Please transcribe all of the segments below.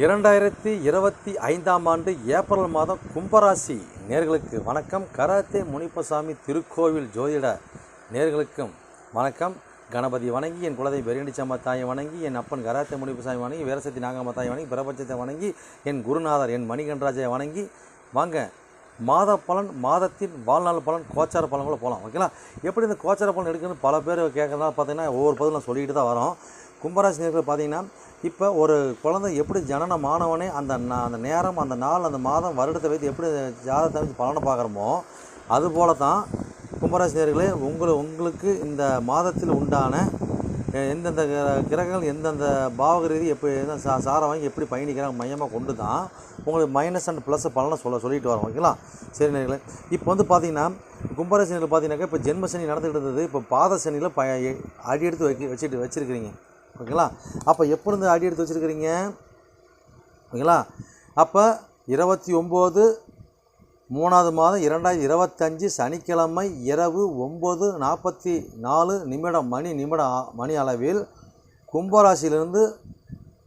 இரண்டாயிரத்தி இருபத்தி ஐந்தாம் ஆண்டு ஏப்ரல் மாதம் கும்பராசி நேர்களுக்கு வணக்கம். கராத்தே முனிப்பசாமி திருக்கோவில் ஜோதிட நேர்களுக்கும் வணக்கம். கணபதி வணங்கி என் குலதை பெரியண்டிச்சம்மா தாயை வணங்கி என் அப்பன் கராத்தே முனிப்பசாமி வணங்கி வீரசக்தி நாகம்மா தாயை வணங்கி பிரபஞ்சத்தை வணங்கி என் குருநாதர் என் மணிகண்டராஜை வணங்கி வாங்க. மாத பலன் மாதத்தின் வாழ்நாள் பலன் கோச்சார பலன்களை போகலாம் ஓகேங்களா? எப்படி இந்த கோச்சார பலன் எடுக்குன்னு பல பேர் கேட்குறதுனால பார்த்தீங்கன்னா ஒவ்வொரு பதிலும் நான் தான் வரோம். கும்பராசி நேர்களை பார்த்தீங்கன்னா இப்போ ஒரு குழந்தை எப்படி ஜனனம் ஆனவனே அந்த அந்த நேரம் அந்த நாள் அந்த மாதம் வருடத்தை வைத்து எப்படி ஜாதகத்தை வச்சு பலனை பார்க்குறோமோ அதுபோல தான் கும்பராசினியர்களே உங்களை உங்களுக்கு இந்த மாதத்தில் உண்டான எந்தெந்த கிர- கிரகங்கள் எந்தெந்த பாவக ரீதி எப்படி எந்த சா சாரை வாங்கி எப்படி பயணிக்கிறாங்க மையமாக கொண்டு தான் உங்களுக்கு மைனஸ் அண்ட் ப்ளஸ் பலனை சொல்ல சொல்லிட்டு வரோம் ஓகேங்களா? சரி நேர்களே. இப்போ வந்து பார்த்தீங்கன்னா கும்பராசி பார்த்தீங்கன்னாக்கா இப்போ ஜென்ம சனி நடந்துகிட்டு இருந்தது இப்போ பாத சனியில் ப அடி எடுத்து வைக்க வச்சுட்டு வச்சுருக்கிறீங்க. ஓகேங்களா? அப்போ எப்பொழுது அடி எடுத்து வச்சுருக்கிறீங்க? ஓகேங்களா? அப்போ இருபத்தி ஒம்பது மூணாவது மாதம் இரண்டாயிரத்தி இருபத்தஞ்சி சனிக்கிழமை இரவு ஒம்பது நாற்பத்தி நாலு நிமிடம் மணி நிமிடம் மணி அளவில் கும்பராசியிலிருந்து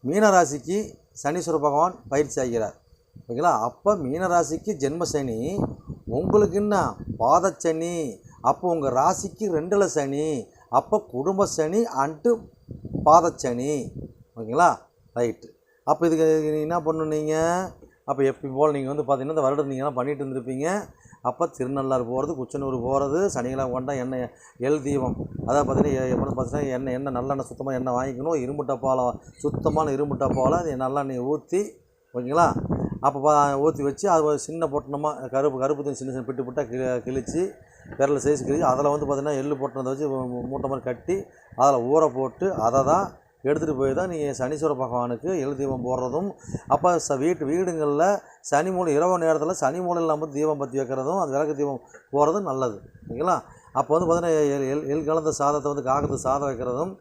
மீனராசிக்கு சனீஸ்வர பகவான் பயிற்சி ஆகிறார். ஓகேங்களா? அப்போ மீனராசிக்கு ஜென்ம சனி உங்களுக்கு என்ன? பாதச்சனி. அப்போ உங்கள் ராசிக்கு ரெண்டில் சனி. அப்போ குடும்ப சனி அண்டு பாதச்சனி. ஓகேங்களா? ரைட்டு அப்போ இதுக்கு நீங்கள் என்ன நீங்கள் அப்போ எப்பி போல் நீங்கள் வந்து பார்த்தீங்கன்னா இந்த வருடம் நீங்கள்லாம் பண்ணிகிட்டு இருந்திருப்பீங்க. அப்போ திருநள்ளாறு போகிறது குச்சனூர் போகிறது சனிக்கிழமை கொண்டா எண்ணெய் எல் தீபம். அதாவது பார்த்தீங்கன்னா எப்படி பார்த்தீங்கன்னா எண்ணெய் எண்ணெய் நல்லெண்ணெய் சுத்தமாக எண்ணெய் வாங்கிக்கணும். இரும்பு டப்பாவில் சுத்தமான இரும்பு டப்பாவில் அது நல்லெண்ணெய் ஊற்றி ஓகேங்களா? அப்போ ஊற்றி வச்சு அது ஒரு சின்ன பொட்டணமாக கருப்பு கருப்பு தண்ணி சின்ன சின்ன பிட்டு பிட்டாக கிழிச்சு விரல சைஸ் கிழிச்சு அதில் வந்து பார்த்தீங்கன்னா எள்ளு பொட்டணத்தை வச்சு மூட்டை மாதிரி கட்டி அதில் ஊற போட்டு அதை தான் எடுத்துகிட்டு போய் தான் நீங்கள் சனீஸ்வர பகவானுக்கு எள் தீபம் போடுறதும் அப்போ ச வீட்டு வீடுங்களில் சனி மூலை இரவு நேரத்தில் சனி மூலையில் நம்ம தீபம் பற்றி வைக்கிறதும் அந்த விளக்கு தீபம் போகிறதும் நல்லது. ஓகேங்களா? அப்போ வந்து பார்த்தீங்கன்னா எல் எல் எல் கலந்த சாதத்தை வந்து காகத்து சாதம் வைக்கிறதும்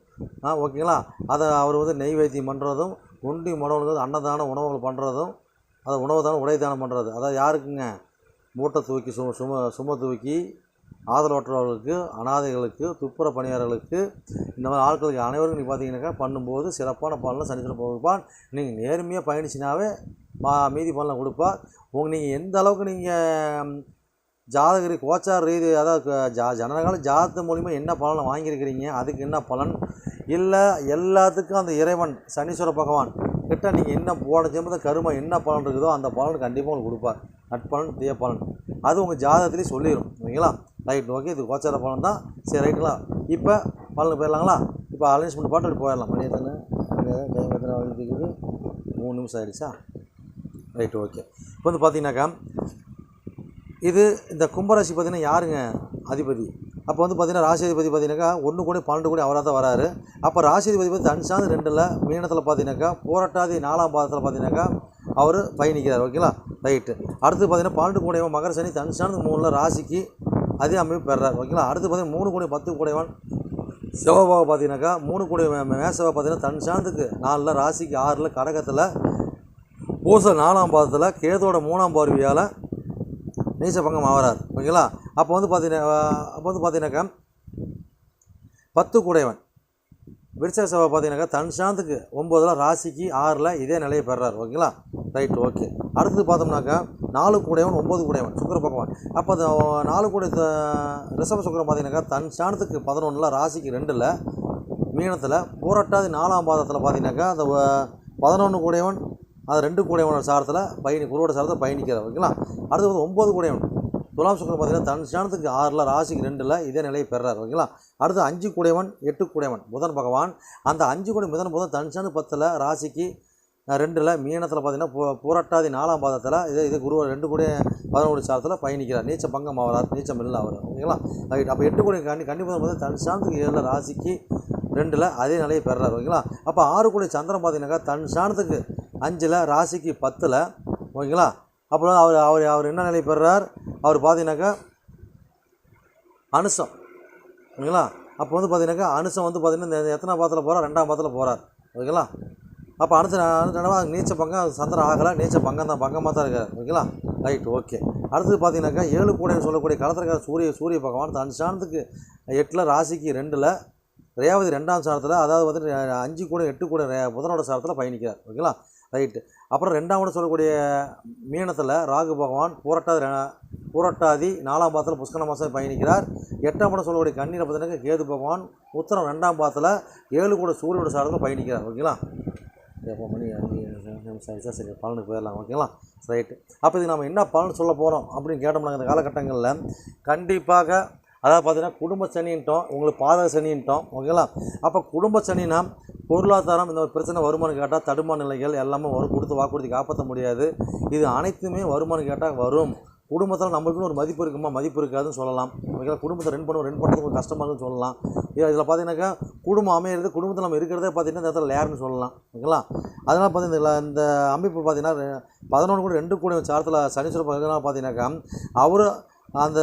ஆ ஓகேங்களா? அதை அவர் வந்து நெய் வைத்தியம் பண்ணுறதும் உண்டி உணவுகள் அன்னதான உணவுகள் பண்ணுறதும் அதை உணவு தானம் உடை தானம் பண்ணுறது அதாவது யாருக்குங்க? மூட்டை தூக்கி சும சும சும தூக்கி ஆதரவற்றவர்களுக்கு அனாதைகளுக்கு துப்புர பணியாளர்களுக்கு இந்த மாதிரி ஆட்களுக்கு அனைவருக்கும் நீங்கள் பார்த்தீங்கன்னாக்கா பண்ணும்போது சிறப்பான பலனை சனித்திரம் கொடுப்பான். நீங்கள் நேர்மையாக பயணிச்சினாவே மா மீதி பலனை கொடுப்பார். உங்க நீங்கள் எந்த அளவுக்கு நீங்கள் ஜாதகரி கோச்சார் ரீதி அதாவது ஜா ஜனகால ஜாதக மூலிமா என்ன பலனை வாங்கியிருக்கிறீங்க அதுக்கு என்ன பலன்? இல்லை எல்லாத்துக்கும் அந்த இறைவன் சனீஸ்வர பகவான் கிட்ட நீங்கள் என்ன போன ஜென்மத்தை கருமை என்ன பலன் இருக்குதோ அந்த பலன் கண்டிப்பாக உங்களுக்கு கொடுப்பார். நட்பலன் தீய பலன் அது உங்கள் ஜாதகத்துலேயே சொல்லிடும் ஓகேங்களா ரைட் ஓகே இது கோச்சார பலன் தான். சரி ரைட்டுங்களா இப்போ பலனுக்கு போயிடலாங்களா? இப்போ அலைன்ஸ்மெண்ட் பாட்டு அப்படி போயிடலாம். மணி எத்தனை? டைம் எத்தனை? இருக்குது. மூணு நிமிஷம் ஆகிடுச்சா ரைட் ஓகே. இப்போ வந்து பார்த்தீங்கன்னாக்கா இது இந்த கும்பராசி பார்த்தீங்கன்னா யாருங்க? அதிபதி. அப்போ வந்து பார்த்தீங்கன்னா ராசிபதி பார்த்தீங்கன்னாக்கா ஒன்று கோடி பன்னெண்டு கோடி அவராக தான் வராரு. அப்போ ராசி அதிபதி பார்த்து தன்சாந்து ரெண்டில் மீனத்தில் பார்த்தீங்கன்னாக்கா போராட்டாதி நாலாம் பாதத்தில் பார்த்தீங்கன்னாக்கா அவர் பயணிக்கிறார். ஓகேங்களா? ரைட்டு. அடுத்து பார்த்தீங்கன்னா பன்னெண்டு கோடியவன் மகர சனி தன்சாந்து மூணில் ராசிக்கு அதே அமைப்பு பெறார். ஓகேங்களா? அடுத்து பார்த்தீங்கன்னா மூணு கோடி பத்து கோடியவன் சிவபாவை பார்த்தீங்கன்னாக்கா மூணு கோடி மேசவை பார்த்தீங்கன்னா தன்சாந்துக்கு நாலில் ராசிக்கு ஆறில் கடகத்தில் பூச நாலாம் பாதத்தில் கேதோட மூணாம் பார்வையால் நீச்ச பங்கம் ஆகிறார் ஓகேங்களா? அப்போ வந்து பார்த்தீங்கன்னா அப்போ வந்து பார்த்தீங்கன்னாக்கா பத்து கூடையவன் விருச்ச சபை பார்த்தீங்கன்னாக்கா தன் சாந்துக்கு ஒம்போதில் ராசிக்கு ஆறில் இதே நிலையை பெறார். ஓகேங்களா? ரைட் ஓகே அடுத்தது பார்த்தோம்னாக்கா நாலு கூடையவன் ஒம்பது கூடையவன் சுக்கர பகவான். அப்போ அந்த நாலு கூடை த- ரிஷப சுக்கரம் பார்த்தீங்கன்னாக்கா தன் ஸ்தானத்துக்கு பதினொன்றில் ராசிக்கு ரெண்டில் மீனத்தில் பூரட்டாதி நாலாம் பாதத்தில் பார்த்தீங்கன்னாக்கா அந்த பதினொன்று கூடையவன் அது ரெண்டு கூடையவனோட சாரத்தில் பயணி குருவோட சாரத்தில் பயணிக்கிறார் ஓகேங்களா? அடுத்து வந்து ஒம்பது கூடையவன் துலாம் சுக்கரம் பார்த்தீங்கன்னா தன் ஸ்தானத்துக்கு ஆறில் ராசிக்கு ரெண்டில் இதே நிலையை பெறார் ஓகேங்களா? அடுத்து அஞ்சு கூடையவன் எட்டு கூடையவன் புதன் பகவான். அந்த அஞ்சு கூடை புதன் புதன் தன் சாணு பத்தில் ராசிக்கு ரெண்டில் மீனத்தில் பார்த்தீங்கன்னா பூ பூரட்டாதி நாலாம் பாதத்தில் இது இது குரு ரெண்டு கூட பதினொன்று சாரத்தில் பயணிக்கிறார். நீச்ச பங்கம் ஆகிறார் நீச்சம் இல்லை அவர். ஓகேங்களா? ரைட். அப்போ எட்டு கோடி கண்டி கண்டிப்பாக வந்து தன் சாணத்துக்கு ஏழில் ராசிக்கு ரெண்டில் அதே நிலையை பெறார். ஓகேங்களா? அப்போ ஆறு கோடி சந்திரன் பார்த்தீங்கன்னாக்கா தன் சாணத்துக்கு அஞ்சில் ராசிக்கு பத்தில். ஓகேங்களா? அப்புறம் அவர் அவர் அவர் என்ன நிலை பெறார்? அவர் பார்த்தீங்கன்னாக்கா அனுசம். ஓகேங்களா? அப்போ வந்து பார்த்தீங்கன்னாக்கா அனுசம் வந்து பார்த்தீங்கன்னா இந்த எத்தனை பாதத்தில் போகிறார் ரெண்டாம் பாதத்தில் போகிறார் ஓகேங்களா? அப்போ அடுத்த அடுத்த நீச்ச பங்கம் சந்திரன் ஆகலை. நீச்ச பங்கம் தான் பங்கமாக தான் இருக்கார். ஓகேங்களா? Right okay. அடுத்தது பார்த்தீங்கன்னாக்கா ஏழு கூடைன்னு சொல்லக்கூடிய களத்திரக்கார சூரிய சூரிய பகவான் அஞ்சு சாணத்துக்கு எட்டில் ராசிக்கு ரெண்டில் ரேவதி ரெண்டாம் சாரத்தில் அதாவது வந்து அஞ்சு கூட எட்டு கூட ரே புதனோட சாரத்தில் பயணிக்கிறார். ஓகேங்களா? ரைட்டு. அப்புறம் ரெண்டாம் கூட சொல்லக்கூடிய மீனத்தில் ராகு பகவான் பூரட்டாதி பூரட்டாதி நாலாம் பாதத்தில் புஷ்கர மாதம் பயணிக்கிறார். எட்டாம் கூட சொல்லக்கூடிய கண்ணீரை பார்த்தீங்கன்னா கேது பகவான் உத்தரம் ரெண்டாம் பாதத்தில் ஏழு கூட சூரியனோட சாரத்தில் பயணிக்கிறார். ஓகேங்களா? எப்போ மணி அஞ்சு சரி பலனுக்கு போயிடலாம் ஓகேங்களா ரைட்டு அப்போ இது நம்ம என்ன பலன் சொல்ல போகிறோம் அப்படின்னு கேட்டோம்னா இந்த காலகட்டங்களில் கண்டிப்பாக அதாவது பார்த்தீங்கன்னா குடும்ப சனின்ட்டோம் உங்களுக்கு பாதக சனின்ட்டோம் ஓகேங்களா அப்போ குடும்ப சனினா பொருளாதாரம் இந்த ஒரு பிரச்சனை வருமானம் கேட்டால் தடுமான நிலைகள் எல்லாமே வரும் கொடுத்து வாக்குறுதி காப்பாற்ற முடியாது. இது அனைத்துமே வருமானம் கேட்டால் வரும். குடும்பத்தில் நம்மளுக்குன்னு ஒரு மதிப்பு இருக்குமா? மதிப்பு இருக்காதுன்னு சொல்லலாம். ஓகேங்களா குடும்பத்தை ரன் பண்ணுவோம் ரன் பண்ணுறது கொஞ்சம் கஷ்டமாக இருக்குன்னு சொல்லலாம். இதில் பார்த்தீங்கன்னாக்கா குடும்பம் அமையிறது குடும்பத்தில் நம்ம இருக்கிறதே பார்த்தீங்கன்னா இந்த இடத்துல லேர்னு சொல்லலாம். ஓகேங்களா? அதனால் பார்த்தீங்கன்னா இந்த அமைப்பு பார்த்தீங்கன்னா பதினொன்று கூட ரெண்டு கூட சாரத்தில் சனீஸ்வரர் பார்த்தீங்கன்னா பார்த்தீங்கன்னாக்கா அவர் அந்த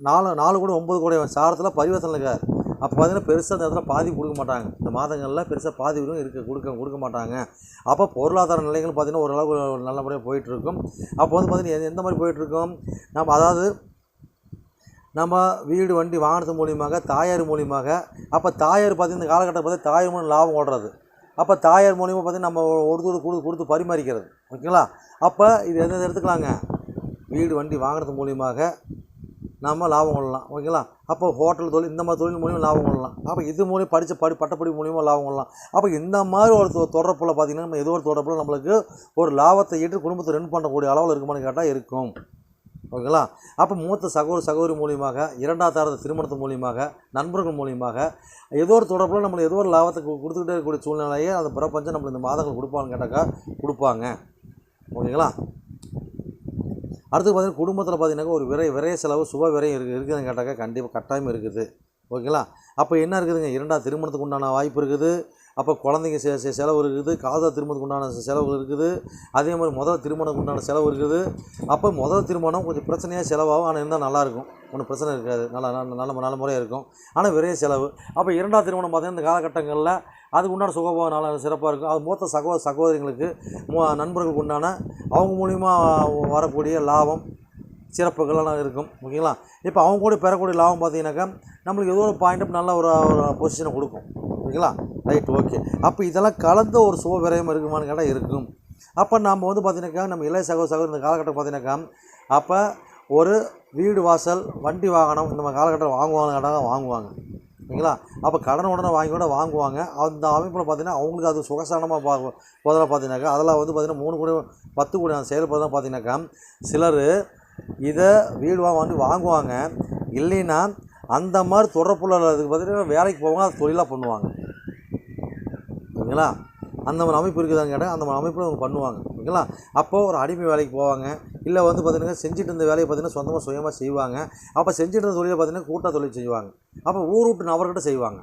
நாலு நாலு கூட ஒம்பது கூட சாரத்தில் பரிவர்த்தனை இருக்கார். அப்போ பார்த்தீங்கன்னா பெருசாக அந்த இடத்துல பாதி கொடுக்க மாட்டாங்க. இந்த மாதங்களில் பெருசாக பாதி வரும் இருக்க கொடுக்க கொடுக்க மாட்டாங்க. அப்போ பொருளாதார நிலைகள் பார்த்தீங்கன்னா ஓரளவுக்கு நல்ல முறையாக போயிட்டுருக்கும். அப்போ வந்து பார்த்திங்கன்னா எந்த- எந்த மாதிரி போயிட்டுருக்கும்? நம்ம அதாவது நம்ம வீடு வண்டி வாங்கினது மூலியமாக தாயார் மூலியமாக அப்போ தாயார் பார்த்தீங்கன்னா இந்த காலகட்டம் பார்த்து தாயார் மூலம் லாபம் ஓடுறது. அப்போ தாயார் மூலியமாக பார்த்தீங்கன்னா நம்ம ஒருத்தர் கொடுத்து கொடுத்து பரிமாறிக்கிறது. ஓகேங்களா? அப்போ இது எந்த எடுத்துக்கலாங்க வீடு வண்டி வாங்குறது மூலியமாக நாம் லாபம் கொள்ளலாம் ஓகேங்களா? அப்போ ஹோட்டல் தொழில் இந்த மாதிரி தொழில் மூலியமாக லாபம் கொள்ளலாம். அப்போ இது மூலியம் படித்த படி பட்டப்படிப்பு மூலியமாக லாபம் கொள்ளலாம். அப்போ இந்த மாதிரி ஒரு தொடர்பில் பார்த்தீங்கன்னா நம்ம ஏதோ ஒரு தொடர்பில் நம்மளுக்கு ஒரு லாபத்தை ஈட்டு குடும்பத்தை ரன் பண்ணக்கூடிய அளவில் இருக்குமான்னு கேட்டால் இருக்கும். ஓகேங்களா? அப்போ மூத்த சகோதர சகோதரி மூலியமாக இரண்டாவது தரது திருமணத்து மூலியமாக நண்பர்கள் மூலியமாக ஏதோ ஒரு தொடர்பில் நம்மளுக்கு ஏதோ ஒரு லாபத்தை கொடுத்துக்கிட்டே இருக்கக்கூடிய சூழ்நிலையே அந்த பிரபஞ்சம் நம்மளுக்கு இந்த மாதங்கள் கொடுப்பான்னு கேட்டாக்கா கொடுப்பாங்க. ஓகேங்களா? அடுத்து பார்த்தீங்கன்னா குடும்பத்தில் பார்த்தீங்கன்னா ஒரு விரை விரைய செலவு சுப விரையும் இருக்குது இருக்குதுன்னு கேட்டாக்கா கண்டிப்பாக கட்டாயம் இருக்குது. ஓகேங்களா? அப்போ என்ன இருக்குதுங்க? இரண்டாவது திருமணத்துக்கு உண்டான வாய்ப்பு இருக்குது. அப்போ குழந்தைங்க செ செலவு இருக்குது காதல் திருமணத்துக்கு உண்டான செலவு இருக்குது. அதே மாதிரி முதல் திருமணத்துக்கு உண்டான செலவு இருக்குது. அப்போ முதல் திருமணம் கொஞ்சம் பிரச்சனையாக செலவாகும். ஆனால் இருந்தால் நல்லாயிருக்கும் ஒன்றும் பிரச்சனை இருக்காது. நல்லா நல்ல நல்ல நல்ல முறையாக இருக்கும். ஆனால் விரைய செலவு. அப்போ இரண்டாவது திருமணம் பார்த்தீங்கன்னா இந்த காலகட்டங்களில் அதுக்கு உண்டான சுகபோகம் நல்லா சிறப்பாக இருக்கும். அது மூத்த சகோதர சகோதரிங்களுக்கு நண்பர்களுக்கு உண்டான அவங்க மூலிமா வரக்கூடிய லாபம் சிறப்புகள்லாம் இருக்கும். ஓகேங்களா? இப்போ அவங்க கூட பெறக்கூடிய லாபம் பார்த்தீங்கன்னாக்கா நம்மளுக்கு ஏதோ ஒரு பாயிண்ட் நல்ல ஒரு ஒரு பொசிஷனை கொடுக்கும். ஓகேங்களா? Right okay. அப்போ இதெல்லாம் கலந்த ஒரு சுப விரயம் இருக்குமான்னு கேட்டால் இருக்கும். அப்போ நாம் வந்து பார்த்தீங்கன்னாக்கா நம்ம இளைய சகோ சகோதரி இந்த காலகட்டம் பார்த்தீங்கன்னாக்கா அப்போ ஒரு வீடு வாசல் வண்டி வாகனம் இந்த மாதிரி காலகட்டம் வாங்குவாங்க கேட்டால் வாங்குவாங்க. ஓகேங்களா அப்போ கடன் உடனே வாங்கி கூட வாங்குவாங்க. அந்த அமைப்பில் பார்த்தீங்கன்னா அவங்களுக்கு அது சுகசானமாக பா போதில் பார்த்தீங்கன்னாக்கா அதெல்லாம் வந்து பார்த்தீங்கன்னா மூணு கோடி பத்து கோடி அந்த செயல்படுறதா பார்த்தீங்கன்னாக்கா சிலர் இதை வீடு வா வாங்குவாங்க. இல்லைன்னா அந்த மாதிரி தொடர்புள்ள அதுக்கு பார்த்தீங்கன்னா வேலைக்கு போவாங்க அது தொழிலாக பண்ணுவாங்க. ஓகேங்களா? அந்த மாதிரி அமைப்பு இருக்குதான்னு கேட்டால் அந்த மாதிரி அமைப்பில் அவங்க பண்ணுவாங்க. ஓகேங்களா? அப்போது ஒரு அடிமை வேலைக்கு போவாங்க. இல்லை வந்து பார்த்தீங்கன்னா செஞ்சுட்டு இருந்த வேலையை பார்த்தீங்கன்னா சொந்தமாக சுயமாக செய்வாங்க. அப்போ செஞ்சுட்டு இருந்த தொழிலை பார்த்தீங்கன்னா கூட்ட தொழில் செய்வாங்க. அப்போ ஊர் விட்டு நபர்கிட்ட செய்வாங்க.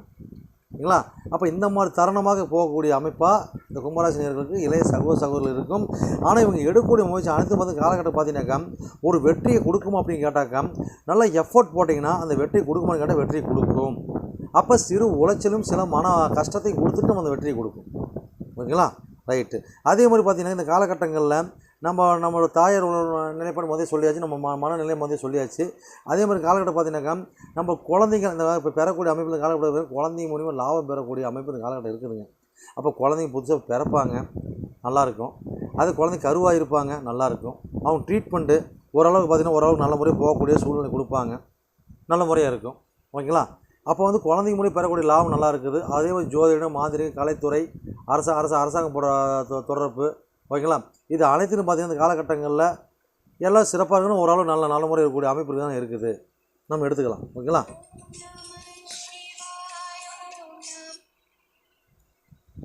ஓகேங்களா? அப்போ இந்த மாதிரி தருணமாக போகக்கூடிய அமைப்பாக இந்த கும்பராசினியர்களுக்கு இளைய சகோதர சகோதரர்கள் இருக்கும். ஆனால் இவங்க எடுக்கக்கூடிய முயற்சி அனைத்து வந்து காலகட்டம் பார்த்தீங்கன்னாக்கா ஒரு வெற்றியை கொடுக்குமா அப்படின்னு கேட்டாக்கா நல்லா எஃபோர்ட் போட்டிங்கன்னா அந்த வெற்றியை கொடுக்குமான்னு கேட்டால் வெற்றியை கொடுக்கும். அப்போ சிறு உளைச்சலும் சில மன கஷ்டத்தையும் கொடுத்துட்டு நம்ம அந்த வெற்றியை கொடுக்கும். ஓகேங்களா? ரைட்டு அதே மாதிரி பார்த்தீங்கன்னா இந்த காலகட்டங்களில் நம்ம நம்மளோட தாயார் நிலைப்பாடு முதல்ல சொல்லியாச்சு நம்ம ம மனநிலை முதல்ல சொல்லியாச்சு. அதே மாதிரி காலகட்டம் பார்த்தீங்கன்னாக்கா நம்ம குழந்தைங்க இந்த இப்போ பெறக்கூடிய அமைப்பு இந்த காலகட்டம் குழந்தைங்க மூலிமா லாபம் பெறக்கூடிய அமைப்பு இந்த காலகட்டம் இருக்குதுங்க. அப்போ குழந்தைங்க புதுசாக பிறப்பாங்க நல்லாயிருக்கும் அது குழந்தை கருவாக இருப்பாங்க நல்லாயிருக்கும் அவங்க ட்ரீட்மெண்ட்டு ஓரளவுக்கு பார்த்தீங்கன்னா ஓரளவுக்கு நல்ல முறையாக போகக்கூடிய சூழ்நிலை கொடுப்பாங்க. நல்ல முறையாக இருக்கும். ஓகேங்களா? அப்போ வந்து குழந்தைங்க மூலியம் பெறக்கூடிய லாபம் நல்லா இருக்குது. அதே மாதிரி ஜோதிடம் மாந்திரிகம் கலைத்துறை அரச அரசு அரசாங்கம் போடுற தொடர்பு. ஓகேங்களா? இது அனைத்துன்னு பார்த்தீங்கன்னா இந்த காலகட்டங்களில் எல்லாம் சிறப்பாக இருக்கணும். ஓரளவு நல்ல நல்ல முறை இருக்கக்கூடிய அமைப்பு தான் இருக்குது. நம்ம எடுத்துக்கலாம். ஓகேங்களா?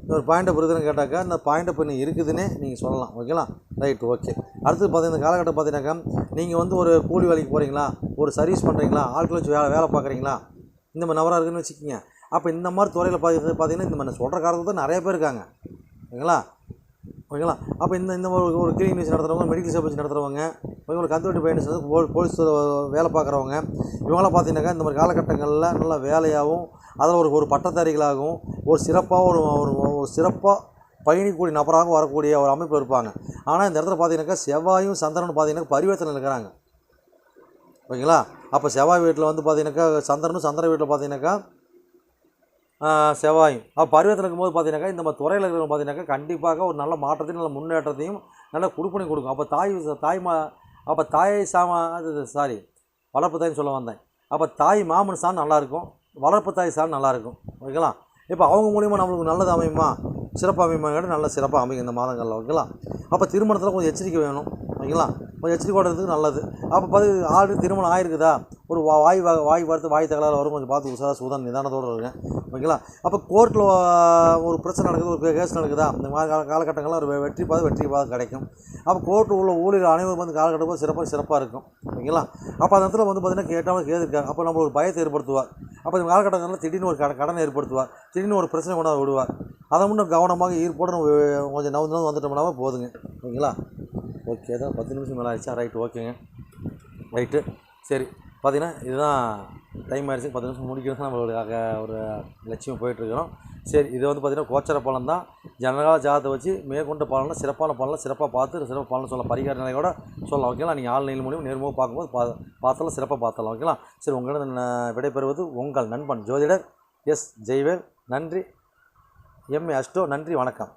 இந்த ஒரு பாயிண்ட்டை பொறுத்துன்னு கேட்டாக்கா இந்த பாயிண்ட்டை இப்போ நீங்கள் இருக்குதுன்னே நீங்கள் சொல்லலாம். ஓகேங்களா? ரைட் ஓகே அடுத்து பார்த்தீங்கன்னா இந்த காலகட்டம் பார்த்தீங்கன்னாக்கா நீங்கள் வந்து ஒரு கூலி வேலைக்கு போகிறீங்களா ஒரு சர்வீஸ் பண்ணுறீங்களா ஆட்கள் வச்சு வேலை வேலை பார்க்குறீங்களா? இந்த மாதிரி நபராக இருக்குன்னு வச்சுக்கோங்க. அப்போ இந்த மாதிரி துறையில் பார்த்து பார்த்தீங்கன்னா இந்த மாதிரி சொல்கிற காரணத்தை தான் நிறைய பேர் இருக்காங்க. ஓகேங்களா? ஓகேங்களா? அப்போ இந்த இந்த ஒரு ஒரு கிளினிக் வச்சு நடத்துகிறவங்க மெடிக்கல் ஷாப் வச்சு நடத்துகிறவங்க இவங்களுக்கு கந்துவட்டி பயணிச்சு போ போலீஸ் வேலை பார்க்குறவங்க இவங்களாம் பார்த்தீங்கன்னாக்கா இந்த மாதிரி காலகட்டங்களில் நல்ல வேலையாகவும் அதில் ஒரு ஒரு பட்டதாரிகளாகவும் ஒரு சிறப்பாக ஒரு ஒரு ஒரு சிறப்பாக பயணிக்கக்கூடிய நபராக வரக்கூடிய ஒரு அமைப்பில் இருப்பாங்க. ஆனால் இந்த இடத்துல பார்த்தீங்கன்னாக்கா செவ்வாயும் சந்திரனும் பார்த்தீங்கன்னா பரிவர்த்தனை இருக்கிறாங்க. ஓகேங்களா? அப்போ செவ்வாய் வீட்டில் வந்து பார்த்தீங்கன்னாக்கா சந்திரனும் சந்திர வீட்டில் பார்த்தீங்கன்னாக்கா செவ்வாயும். அப்போ பரிவர்த்தனை இருக்கும்போது பார்த்தீங்கன்னாக்கா இந்த மாதிரி துறையில் இருக்கிறவங்க பார்த்தீங்கன்னாக்கா கண்டிப்பாக ஒரு நல்ல மாற்றத்தையும் நல்ல முன்னேற்றத்தையும் நல்ல கொடுப்பனை கொடுக்கும். அப்போ தாய் தாய் மா அப்போ தாய் சாமா அது சாரி வளர்ப்பு தாய்ன்னு சொல்ல வந்தேன். அப்போ தாய் மாமன் சார் நல்லாயிருக்கும் வளர்ப்பு தாய் சாணம் நல்லாயிருக்கும் ஓகேங்களா? இப்போ அவங்க மூலிமா நம்மளுக்கு நல்லது அமையுமா? சிறப்பாக அமையுமா கேட்டால் நல்ல சிறப்பாக அமையும் இந்த மாதங்களில். ஓகேங்களா? அப்போ திருமணத்தில் கொஞ்சம் எச்சரிக்கை வேணும். ஓகேங்களா? கொஞ்சம் எச்சரிக்கை ஓடுறதுக்கு நல்லது. அப்போ பார்த்து ஆல்ரெடி திருமணம் ஆயிருக்குதா? ஒரு வா- வாய் வாய் பார்த்து வாய் தகலாறு வரும். கொஞ்சம் பார்த்து உசார சுதன் நிதானத்தோடு இருக்கேன் ஓகேங்களா? அப்போ கோர்ட்டில் ஒரு பிரச்சனை நடக்குது ஒரு கேஸ் நடக்குதா? இந்த மாதிரி கால காலகட்டங்கள்லாம் ஒரு வெ- வெற்றி பாதை வெற்றி பாதை கிடைக்கும். அப்போ கோர்ட்டில் உள்ள ஊழியர் அனைவரும் வந்து காலகட்டம் போது சிறப்பாக சிறப்பாக இருக்கும். ஓகேங்களா? அப்போ அந்த இடத்துல வந்து பார்த்தீங்கன்னா கேட்டாமல் கேதுருக்காரு அப்போ நம்ம ஒரு பயத்தை ஏற்படுத்துவார். அப்போ இந்த காலகட்டங்களில் திடீர்னு ஒரு கட கடனை ஏற்படுத்துவார். திடீர்னு ஒரு பிரச்சனை கொண்டாந்து விடுவார். அதை முன்னும் கவனமாக ஈர்ப்போடு கொஞ்சம் நவுந்து நவுந்து வந்துட்டோம்னா போதுங்க. ஓகேங்களா? ஓகே தான் பத்து நிமிஷம் மேலே ஆயிடுச்சா? ரைட் ஓகேங்க ரைட்டு சரி பார்த்தீங்கன்னா இதுதான் டைம் ஆயிடுச்சு. பத்து நிமிஷம் முடிக்கிறது நம்மளுக்காக ஒரு லட்சியம் போயிட்டுருக்கிறோம் சரி இது வந்து பார்த்திங்கன்னா கோச்சர பலன் தான். ஜனகால ஜாதத்தை வச்சு மேற்கொண்ட பலனை சிறப்பான பலனை சிறப்பாக பார்த்து சிறப்பாக பலன் சொல்லலாம் பரிகார நிலையோட சொல்லலாம் ஓகேங்களா நீங்கள் ஆன்லைன் மூலியம் நேர்முக பார்க்கும்போது பா பார்த்தாலும் சிறப்பாக பார்த்தலாம் ஓகேங்களா சரி உங்களிடம் நான் விடைபெறுவது உங்கள் நண்பன் ஜோதிடர் எஸ். ஜெய்வேல். நன்றி. எம்ஏ அஷ்டோ நன்றி வணக்கம்.